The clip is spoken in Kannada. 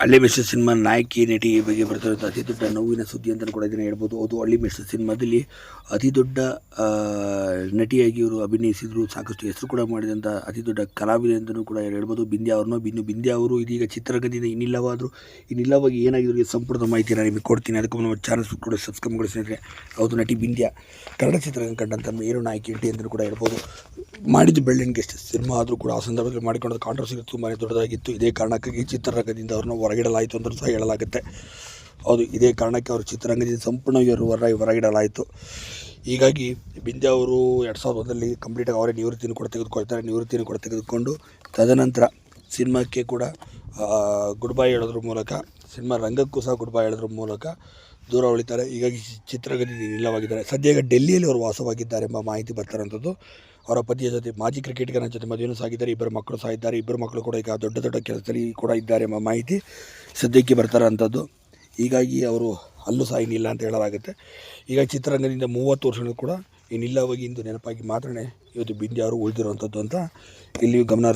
ಹಳ್ಳಿ ಮಿಶ್ರ ಸಿನಿಮಾ ನಾಯಕಿ ನಟಿ ಬಗ್ಗೆ ಬರ್ತಿರೋದು ಅತಿ ದೊಡ್ಡ ನೋವಿನ ಸುದ್ದಿ ಅಂತಲೂ ಕೂಡ ಇದನ್ನು ಹೇಳ್ಬೋದು. ಅದು ಹಳ್ಳಿ ಮಿಶ್ರ ಸಿನಿಮಾದಲ್ಲಿ ಅತಿ ದೊಡ್ಡ ನಟಿಯಾಗಿ ಇವರು ಅಭಿನಯಿಸಿದ್ರು. ಸಾಕಷ್ಟು ಹೆಸರು ಕೂಡ ಮಾಡಿದಂಥ ಅತಿ ದೊಡ್ಡ ಕಲಾವಿದೆ ಅಂತಲೂ ಕೂಡ ಹೇಳ್ಬೋದು. ಬಿಂದ್ಯ ಅವ್ರನ್ನೋ ಬಿನ್ನು ಬಿಂದ್ಯಾ ಅವರು ಇದೀಗ ಚಿತ್ರರಂಗದಿಂದ ಇನ್ನಿಲ್ಲವಾದರೂ, ಇನ್ನಿಲ್ಲವಾಗಿ ಏನಾಗಿದ್ರು ಸಂಪೂರ್ಣ ಮಾಹಿತಿ ನಾನು ನಿಮಗೆ ಕೊಡ್ತೀನಿ. ಅದಕ್ಕೂ ನಮ್ಮ ಚಾನಲ್ ಕೂಡ ಸಬ್ಸ್ಕ್ರೈಬ್ ಹೌದು, ನಟಿ ಬಿಂದ್ಯಾ, ಕನ್ನಡ ಚಿತ್ರರಂಗ ಕಂಡಂಥ ಮೇರು ನಾಯಕಿ ನಟಿ ಅಂತಲೂ ಕೂಡ ಹೇಳ್ಬೋದು. ಮಾಡಿದ್ದು ಬೆಳ್ಳಿನ ಎಷ್ಟು ಸಿನಿಮಾ ಆದರೂ ಕೂಡ ಆ ಸಂದರ್ಭದಲ್ಲಿ ಮಾಡಿಕೊಂಡು ಕಾಂಟ್ರವರ್ಸಿ ತುಂಬಾ ದೊಡ್ಡದಾಗಿತ್ತು. ಇದೇ ಕಾರಣಕ್ಕಾಗಿ ಚಿತ್ರರಂಗದಿಂದ ಅವ್ರನ್ನ ಹೊರಗಿಡಲಾಯಿತು ಅಂತ ಸಹ ಹೇಳಲಾಗುತ್ತೆ. ಹೌದು, ಇದೇ ಕಾರಣಕ್ಕೆ ಅವರು ಚಿತ್ರರಂಗದಿಂದ ಅವರು ಹೊರ ಹೊರಗಿಡಲಾಯಿತು. ಹೀಗಾಗಿ ಬಿಂದೆ ಅವರು ಎರಡು ಸಾವಿರದ ಒಂದರಲ್ಲಿ ಕಂಪ್ಲೀಟಾಗಿ ಅವರೇ ನಿವೃತ್ತಿಯನ್ನು ಕೂಡ ತೆಗೆದುಕೊಳ್ತಾರೆ. ನಿವೃತ್ತಿಯನ್ನು ಕೂಡ ತೆಗೆದುಕೊಂಡು ತದನಂತರ ಸಿನಿಮಾಕ್ಕೆ ಕೂಡ ಗುಡ್ ಬೈ ಹೇಳೋದ್ರ ಮೂಲಕ, ಸಿನಿಮಾ ರಂಗಕ್ಕೂ ಸಹ ಗುಡ್ ಬೈ ಹೇಳೋದ್ರ ಮೂಲಕ ದೂರ ಉಳಿತಾರೆ. ಹೀಗಾಗಿ ಚಿತ್ರಗತಿ ಇಲ್ಲವಾಗಿದ್ದಾರೆ ಸದ್ಯ ಈಗ ಡೆಲ್ಲಿಯಲ್ಲಿ ಅವರು ವಾಸವಾಗಿದ್ದಾರೆ ಎಂಬ ಮಾಹಿತಿ ಬರ್ತಾರಂಥದ್ದು ಅವರ ಪತಿಯ ಜೊತೆ ಮಾಜಿ ಕ್ರಿಕೆಟ್ಗರ ಜೊತೆ ಮದುವೆಯೂ ಸಾಗಿದ್ದಾರೆ ಇಬ್ಬರು ಮಕ್ಕಳು ಸಹ ಇದ್ದಾರೆ. ಇಬ್ಬರು ಮಕ್ಕಳು ಕೂಡ ಈಗ ದೊಡ್ಡ ದೊಡ್ಡ ಕೆಲಸದಲ್ಲಿ ಕೂಡ ಇದ್ದಾರೆ ಎಂಬ ಮಾಹಿತಿ ಸದ್ಯಕ್ಕೆ ಬರ್ತಾರಂಥದ್ದು ಹೀಗಾಗಿ ಅವರು ಅಲ್ಲೂ ಸಹ ಇನ್ನಿಲ್ಲ ಅಂತ ಹೇಳಲಾಗುತ್ತೆ. ಈಗ ಚಿತ್ರರಂಗದಿಂದ ಮೂವತ್ತು ವರ್ಷಗಳು ಕೂಡ ಇನ್ನಿಲ್ಲವಾಗಿ ಇಂದು ನೆನಪಾಗಿ ಮಾತ್ರನೇ ಇವತ್ತು ಬಿಂದಿ ಅವರು ಉಳಿದಿರುವಂಥದ್ದು ಅಂತ ಇಲ್ಲಿಯೂ ಗಮನ